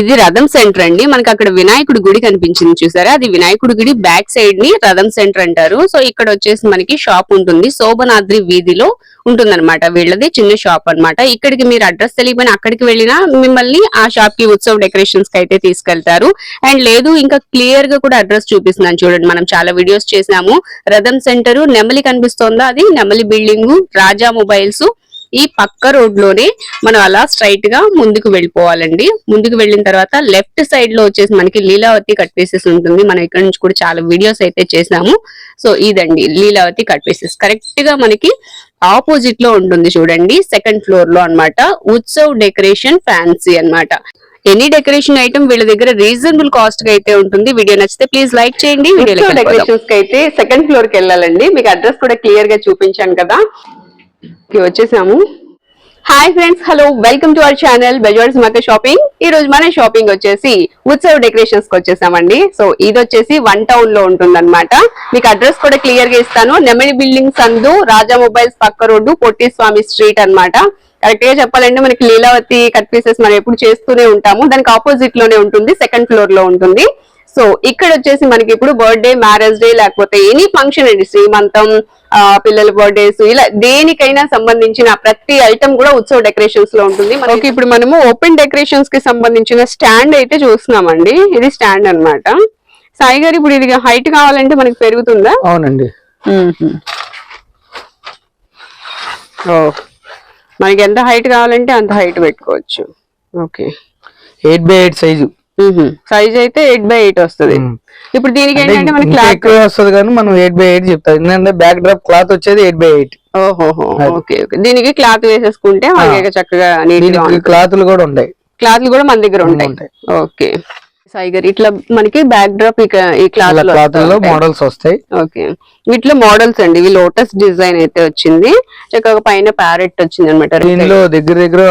ఇది రథం సెంటర్ అండి. మనకి అక్కడ వినాయకుడి గుడి కనిపించింది చూసారా? అది వినాయకుడి గుడి బ్యాక్ సైడ్ని రథం సెంటర్ అంటారు. సో ఇక్కడ వచ్చేసి మనకి షాప్ ఉంటుంది. శోభనాద్రి వీధిలో ఉంటుందన్నమాట. వీళ్ళది చిన్న షాప్ అన్నమాట. ఇక్కడికి మీరు అడ్రస్ తెలియకపోయినా అక్కడికి వెళ్ళినా మిమ్మల్ని ఆ షాప్కి ఉత్సవ డెకరేషన్స్కి అయితే తీసుకెళ్తారు. అండ్ లేదు ఇంకా క్లియర్గా కూడా అడ్రస్ చూపిస్తున్నాను చూడండి. మనం చాలా వీడియోస్ చేసినాము. రథం సెంటర్ నెమలి కనిపిస్తోందా? అది నెమలి బిల్డింగ్ రాజా మొబైల్స్ ఈ పక్క రోడ్లోనే మనం అలా స్ట్రైట్గా ముందుకు వెళ్ళిపోవాలండి. ముందుకు వెళ్ళిన తర్వాత లెఫ్ట్ సైడ్లో వచ్చేసి మనకి లీలావతి కట్ పీసెస్ ఉంటుంది. మనం ఇక్కడ నుంచి కూడా చాలా వీడియోస్ అయితే చేసాము సో ఇదండి లీలావతి కట్ పీసెస్ కరెక్ట్గా మనకి ఆపోజిట్లో ఉంటుంది చూడండి సెకండ్ ఫ్లోర్లో అన్నమాట. ఉత్సవ్ డెకరేషన్ ఫ్యాన్సీ అన్నమాట. ఎనీ డెకరేషన్ ఐటమ్ వీళ్ళ దగ్గర రీజనబుల్ కాస్ట్గా అయితే ఉంటుంది. వీడియో నచ్చితే ప్లీజ్ లైక్ చేయండి. వీడియో డెకరేషన్స్కి అయితే సెకండ్ ఫ్లోర్కి వెళ్ళాలండి. మీకు అడ్రస్ కూడా క్లియర్గా చూపించాను కదా. వచ్చేసాము. Hi friends hello welcome to our channel బెజార్స్ మక షాపింగ్ ఈ రోజు మన షాపింగ్ వచ్చేసి ఉత్సవ్ డెకరేషన్స్కి వచ్చేసామండి. సో ఇది వచ్చేసి వన్ టౌన్లో ఉంటుందన్నమాట. మీకు అడ్రస్ కూడా క్లియర్గా ఇస్తాను. నెమలి బిల్డింగ్ సందు రాజా మొబైల్స్ పక్క రోడ్డు పొట్టి స్వామి స్ట్రీట్ అనమాట కరెక్ట్గా చెప్పాలంటే మనకి లీలావతి కట్ పీసెస్ మనం ఎప్పుడు చేస్తూనే ఉంటాము. దానికి ఆపోజిట్లోనే ఉంటుంది సెకండ్ ఫ్లోర్లో ఉంటుంది. సో ఇక్కడ వచ్చేసి మనకి ఇప్పుడు బర్త్డే మ్యారేజ్ డే లేకపోతే ఎనీ ఫంక్షన్ అండి. శ్రీమంతం ఆ, పిల్లల బర్త్డేస్ ఇలా దేనికైనా సంబంధించిన ప్రతి ఐటమ్ కూడా ఉత్సవ డెకరేషన్స్లో ఉంటుంది. మనకి ఇప్పుడు మనము ఓపెన్ డెకరేషన్స్కి సంబంధించిన స్టాండ్ అయితే చూస్తున్నామండి. ఇది స్టాండ్ అన్నమాట. సాయి గారు ఇప్పుడు ఇది హైట్ కావాలంటే మనకి పెరుగుతుందా? అవునండి. ఓ మనకి ఎంత హైట్ కావాలంటే అంత హైట్ పెట్టుకోవచ్చు. Okay. Eight by eight size size అయితే ఎయిట్ బై ఎయిట్ వస్తుంది. ఇప్పుడు దీనికి ఏంటంటే మనకి క్లాత్ వస్తుంది కానీ మనం ఎయిట్ బై ఎయిట్ చెప్తాం. ఎందుకంటే బ్యాక్ డ్రాప్ క్లాత్ వచ్చేది ఎయిట్ బై ఎయిట్ ఓహోహో ఓకే ఓకే. దీనికి క్లాత్ వేసేసుకుంటే మనకి చక్కగా నీట్ క్లాత్లు కూడా ఉంటాయి. క్లాత్లు కూడా మన దగ్గర ఉంటాయి. ఓకే. సాయి గారు ఇట్లా మనకి బ్యాక్ డ్రాప్ ఇక ఈ క్లాత్ క్లాత్లలో మోడల్స్ వస్తాయి. ఓకే. వీటిలో మోడల్స్ అండి. ఇవి లోటస్ డిజైన్ అయితే వచ్చింది. చక్కగా పైన ప్యారెట్ వచ్చింది అనమాట దీనిలో దగ్గర దగ్గర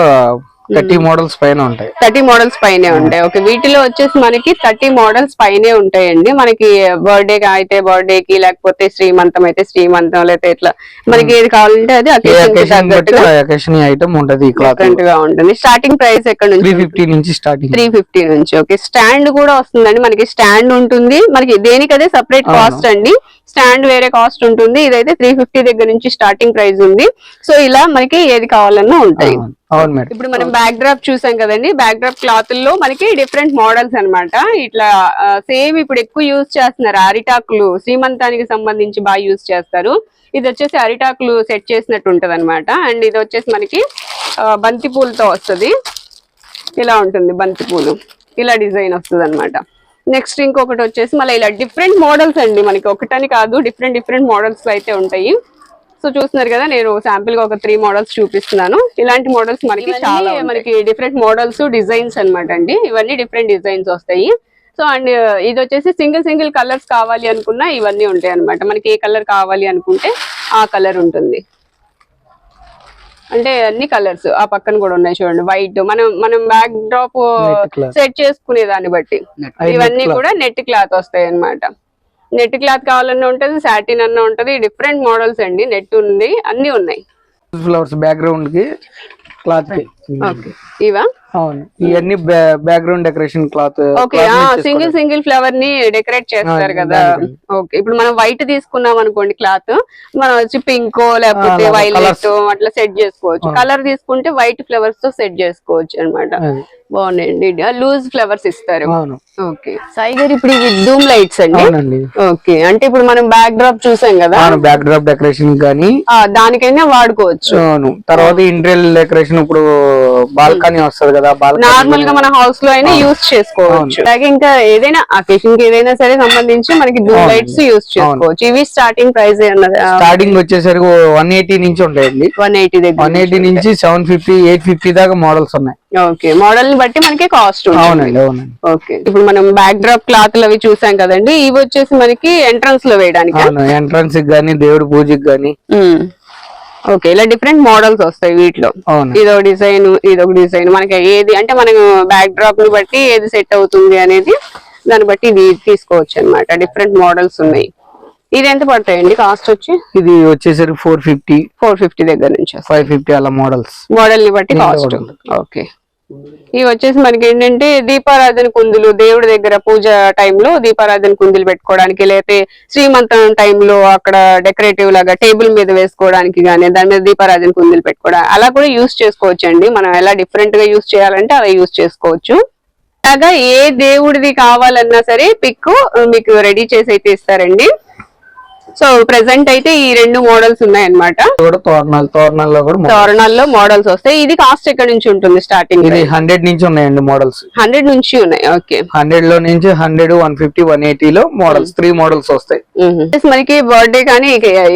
థర్టీ మోడల్స్ పైన ఉంటాయి. థర్టీ మోడల్స్ పైనే ఉంటాయి. ఓకే వీటిలో వచ్చేసి మనకి థర్టీ మోడల్స్ పైనే ఉంటాయండి. మనకి బర్త్డే అయితే బర్త్డే కి లేకపోతే శ్రీమంతం అయితే శ్రీమంతం లేకపోతే ఇట్లా మనకి ఏది కావాలంటే అది అకేషన్ ఐటమ్ ఉంటది గా ఉంటుంది. స్టార్టింగ్ ప్రైస్ ఎక్కడ త్రీ నుంచి ఫిఫ్టీ నుంచి స్టార్టింగ్ త్రీ ఫిఫ్టీ నుంచి. ఓకే స్టాండ్ కూడా వస్తుందండి. మనకి స్టాండ్ ఉంటుంది. మనకి దేనికి అదే సపరేట్. కాస్ట్ అండి. స్టాండ్ వేరే కాస్ట్ ఉంటుంది. ఇదైతే త్రీ ఫిఫ్టీ దగ్గర నుంచి స్టార్టింగ్ ప్రైస్ ఉంది. సో ఇలా మనకి ఏది కావాలన్నా ఉంటాయి. అవును మేడం. ఇప్పుడు మనం బ్యాక్ డ్రాప్ చూసాం కదండి. బ్యాక్ డ్రాప్ క్లాత్లో మనకి డిఫరెంట్ మోడల్స్ అన్నమాట. ఇట్లా సేమ్ ఇప్పుడు ఎక్కువ యూజ్ చేస్తున్నారు అరిటాకులు. శ్రీమంతానికి సంబంధించి బాగా యూజ్ చేస్తారు. ఇది వచ్చేసి అరిటాకులు సెట్ చేసినట్టు ఉంటది అనమాట అండ్ ఇది వచ్చేసి మనకి బంతి పూలతో వస్తుంది. ఇలా ఉంటుంది బంతి పూలు ఇలా డిజైన్ వస్తుంది అనమాట నెక్స్ట్ ఇంకొకటి వచ్చేసి మళ్ళీ ఇలా డిఫరెంట్ మోడల్స్ అండి. మనకి ఒకటని కాదు డిఫరెంట్ డిఫరెంట్ మోడల్స్ అయితే ఉంటాయి. సో చూస్తున్నారు కదా నేను శాంపిల్గా ఒక త్రీ మోడల్స్ చూపిస్తున్నాను. ఇలాంటి మోడల్స్ మనకి చాలా మనకి డిఫరెంట్ మోడల్స్ డిజైన్స్ అన్నమాట అండి. ఇవన్నీ డిఫరెంట్ డిజైన్స్ వస్తాయి. సో అండ్ ఇది వచ్చేసి సింగిల్ సింగిల్ కలర్స్ కావాలి అనుకున్నా ఇవన్నీ ఉంటాయి అన్నమాట. మనకి ఏ కలర్ కావాలి అనుకుంటే ఆ కలర్ ఉంటుంది. అంటే అన్ని కలర్స్ ఆ పక్కన కూడా ఉన్నాయి చూడండి. వైట్ మనం మనం బ్యాక్ డ్రాప్. సెట్ చేసుకునే దాన్ని బట్టి. ఇవన్నీ. కూడా నెట్ క్లాత్ వస్తాయి అన్నమాట. నెట్ క్లాత్ కావాలన్నా ఉంటది సాటిన్ అన్న ఉంటది డిఫరెంట్ మోడల్స్ అండి. నెట్ ఉంది అన్ని ఉన్నాయి. ఫ్లవర్స్ బ్యాక్గ్రౌండ్కి క్లాత్కి ఇవా? అవును. ఇవన్నీ background decoration cloth okay single single ఫ్లవర్ని decorate చేస్తారు కదా. ఓకే ఇప్పుడు మనం వైట్ తీసుకున్నాం అనుకోండి క్లాత్ మనం వచ్చి పింక్ లేకపోతే వైలెట్. అట్లా సెట్ చేసుకోవచ్చు. కలర్ తీసుకుంటే వైట్ ఫ్లవర్స్తో సెట్ చేసుకోవచ్చు అన్నమాట. బాగున్నాయండి లూజ్ ఫ్లవర్స్ ఇస్తారు. అవును. ఓకే. సాయి గారు ఇప్పుడు ఇవి ధూమ్ లైట్స్ అండి. అవునండి. ఓకే అంటే ఇప్పుడు మనం బ్యాక్ డ్రాప్ చూసాం కదా. అవును బ్యాక్ డ్రాప్ డెకరేషన్ కానీ ఆ, దానికైనా వాడుకోవచ్చు. అవును. తర్వాత ఇంటీరియర్ డెకరేషన్ ఇప్పుడు బాల్కనీ వస్తది కదా నార్మల్గా మన హౌస్లో అయినా యూస్ చేసుకోవచ్చు. అలాగే ఇంకా ఏదైనా అకేషన్కి ఏదైనా సరే సంబంధించి మనకి ధూమ్ లైట్స్ యూస్ చేసుకోవచ్చు. ఇవి స్టార్టింగ్ ప్రైస్ స్టార్టింగ్ వచ్చేసరికి వన్ ఎయిటీ నుంచి ఉంటాయండి. వన్ ఎయిటీ దగ్గర వన్ ఎయిటీ నుంచి సెవెన్ ఫిఫ్టీ ఎయిట్ ఫిఫ్టీ దాకా మోడల్స్ ఉన్నాయి. ఓకే మోడల్ని బట్టి మనకి కాస్ట్ అవునండి అవునండి. ఓకే ఇప్పుడు మనం బ్యాక్ డ్రాప్ క్లాత్లు అవి చూసాం కదండి. ఇవి వచ్చేసి మనకి ఎంట్రన్స్లో వేయడానికి? ఎంట్రన్స్కి గానీ దేవుడి పూజకి గానీ. ఓకే ఇలా డిఫరెంట్ మోడల్స్ వస్తాయి వీటిలో. ఇదో డిజైన్ ఇదొక డిజైన్ మనకి ఏది అంటే మనం బ్యాక్ డ్రాప్ని బట్టి ఏది సెట్ అవుతుంది అనేది దాన్ని బట్టి ఇది తీసుకోవచ్చు అన్నమాట డిఫరెంట్ మోడల్స్ ఉన్నాయి. ఇది ఎంత పడతాయండి కాస్ట్ వచ్చి? ఇది వచ్చేసరికి ఫోర్ ఫిఫ్టీ ఫోర్ ఫిఫ్టీ దగ్గర నుంచి ఫైవ్ ఫిఫ్టీ అలా మోడల్స్ మోడల్ని బట్టి కాస్ట్. ఓకే. ఇవి వచ్చేసి మనకి ఏంటంటే దీపారాధన కుందులు దేవుడి దగ్గర పూజ టైంలో దీపారాధన కుందులు పెట్టుకోవడానికి లేకపోతే శ్రీమంతం టైంలో అక్కడ డెకరేటివ్ లాగా టేబుల్ మీద వేసుకోవడానికి కానీ దాని మీద దీపారాధన కుందులు పెట్టుకోవడానికి అలా కూడా యూస్ చేసుకోవచ్చు అండి మనం ఎలా డిఫరెంట్గా యూస్ చేయాలంటే అలా యూస్ చేసుకోవచ్చు. అలాగా ఏ దేవుడిది కావాలన్నా సరే పిక్ మీకు రెడీ చేసి అయితే ఇస్తారండి. సో ప్రెసెంట్ అయితే ఈ రెండు మోడల్స్ ఉన్నాయన్నమాట. తోరణాల్లో కూడా. తోరణాల్లో మోడల్స్ వస్తాయి. ఇది కాస్ట్ ఎక్కడ నుంచి ఉంటుంది స్టార్టింగ్ ఇది హండ్రెడ్ నుంచి ఉన్నాయండి మోడల్స్ హండ్రెడ్ నుంచి ఉన్నాయి ఓకే హండ్రెడ్లో నుంచి హండ్రెడ్ వన్ ఫిఫ్టీ వన్లో మోడల్స్ త్రీ మోడల్స్ వస్తాయి. మనకి బర్త్డే కానీ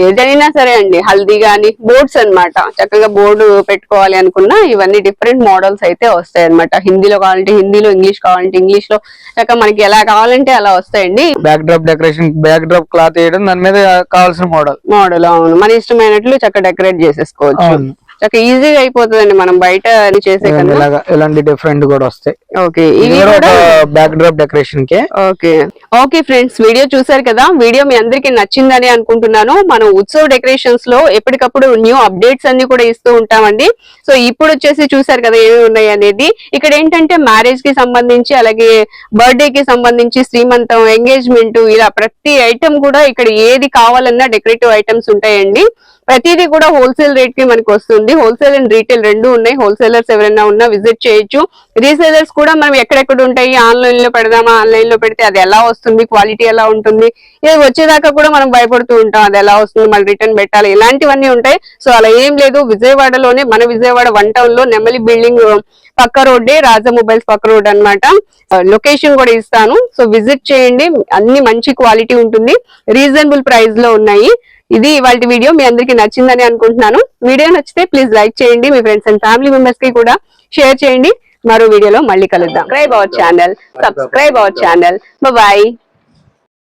ఏదైనా సరే అండి హల్దీ కానీ బోర్డ్స్ అన్నమాట. చక్కగా బోర్డు పెట్టుకోవాలి అనుకున్నా ఇవన్నీ డిఫరెంట్ మోడల్స్ అయితే వస్తాయి అన్నమాట. హిందీలో కావాలంటే హిందీలో ఇంగ్లీష్ కావాలంటే ఇంగ్లీష్లో మనకి ఎలా కావాలంటే అలా వస్తాయండి. Backdrop decoration backdrop cloth వేయడం దాని మీద కావాల్సిన మోడల్. మోడల్ అవును. మన ఇష్టమైనట్లు చక్కగా డెకరేట్ చేసేసుకోవచ్చు. చక్కగా ఈజీగా అయిపోతుందండి మనం బయట చేసే ఇలాంటి డిఫరెంట్ కూడా వస్తాయి. ఓకే ఇది కూడా బ్యాక్ డ్రాప్ డెకరేషన్ కే. ఓకే. ఓకే ఫ్రెండ్స్ వీడియో చూసారు కదా? వీడియో మీ అందరికి నచ్చిందని అనుకుంటున్నాను. మనం ఉత్సవ్ డెకరేషన్స్లో ఎప్పటికప్పుడు న్యూ అప్డేట్స్ అన్ని కూడా ఇస్తూ ఉంటామండి. సో ఇప్పుడు వచ్చేసి చూసారు కదా ఏమి ఉన్నాయి అనేది. ఇక్కడ ఏంటంటే మ్యారేజ్కి సంబంధించి అలాగే బర్త్డే కి సంబంధించి శ్రీమంతం ఎంగేజ్మెంట్ ఇలా ప్రతి ఐటమ్ కూడా ఇక్కడ ఏది కావాలన్నా డెకరేటివ్ ఐటమ్స్ ఉంటాయండి. ప్రతిదీ కూడా హోల్సేల్ రేట్కి మనకి వస్తుంది. హోల్సేల్ అండ్ రీటైల్ రెండు ఉన్నాయి. హోల్సేలర్స్ ఎవరైనా ఉన్నా విజిట్ చేయొచ్చు. రీసేలర్స్ కూడా మనం ఎక్కడెక్కడ ఉంటాయి ఆన్లైన్లో పెడదామా ఆన్లైన్లో పెడితే అది ఎలా వస్తుంది క్వాలిటీ ఎలా ఉంటుంది ఇది వచ్చేదాకా కూడా మనం భయపడుతూ ఉంటాం అది ఎలా వస్తుంది మళ్ళీ రిటర్న్ పెట్టాలి ఇలాంటివన్నీ ఉంటాయి. సో అలా ఏం లేదు. విజయవాడలోనే మన విజయవాడ వన్ టౌన్లో నెమలి బిల్డింగ్ పక్క రోడ్డే రాజా మొబైల్స్ పక్క రోడ్ అన్నమాట. లొకేషన్ కూడా ఇస్తాను. సో విజిట్ చేయండి. అన్ని మంచి క్వాలిటీ ఉంటుంది. రీజనబుల్ ప్రైస్లో ఉన్నాయి. ఇది ఇవాళ వీడియో. మీ అందరికి నచ్చిందని అనుకుంటున్నాను. వీడియో నచ్చితే ప్లీజ్ లైక్ చేయండి. మీ ఫ్రెండ్స్ అండ్ ఫ్యామిలీ మెంబర్స్కి కూడా షేర్ చేయండి. మరో వీడియోలో మళ్ళీ కలుద్దాం. Subscribe our channel subscribe our channel bye